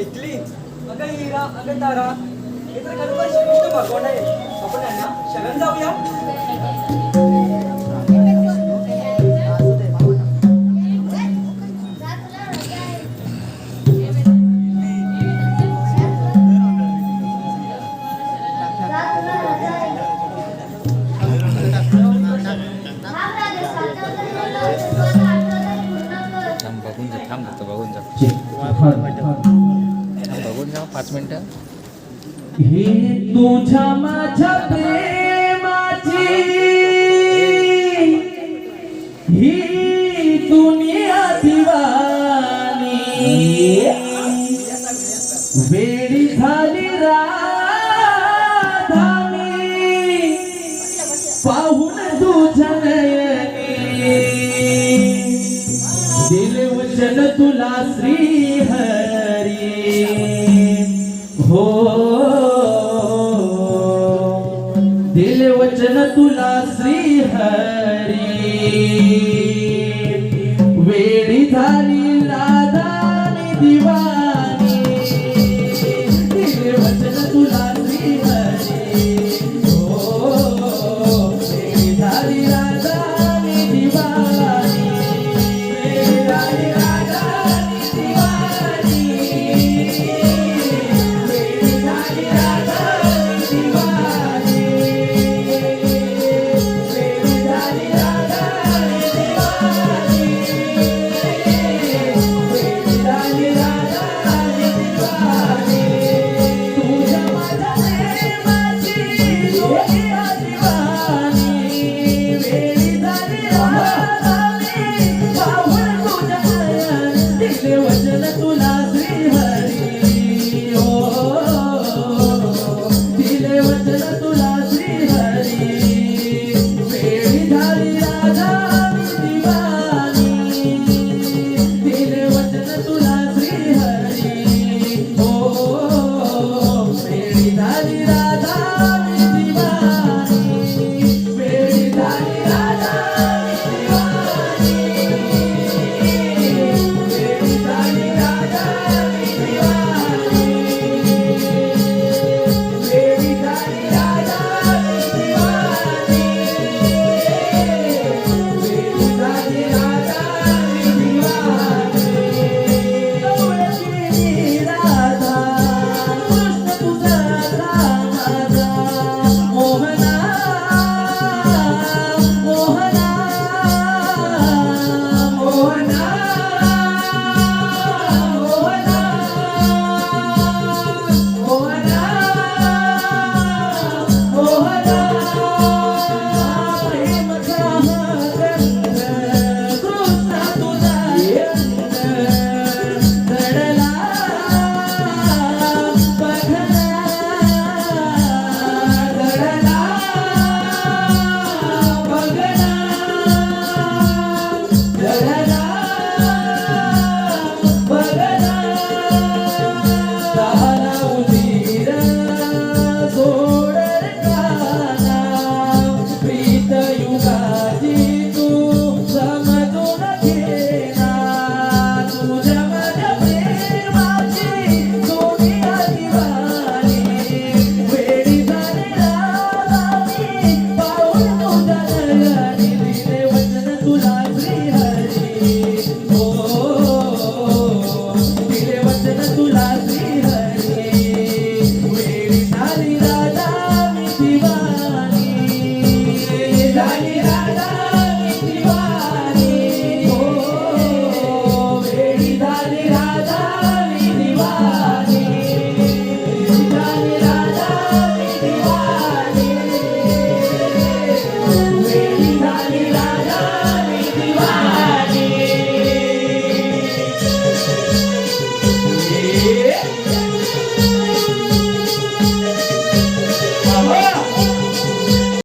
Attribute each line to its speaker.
Speaker 1: ऐकली अगं हिरा अगं तारा हे तर खरोखर श्रीकृष्ण भगवान आहे आपण यांना शरण जाऊया
Speaker 2: थांब बघून जा थांब बघून जा पाच मिनिटं.
Speaker 3: ही तुझ्या माझ्या प्रेमाची ही दुनिया दिवानी वेळी झाली राधामी पाहून तुझ्या नयनी. दिले वचन तुला श्री हरी वेळी झाली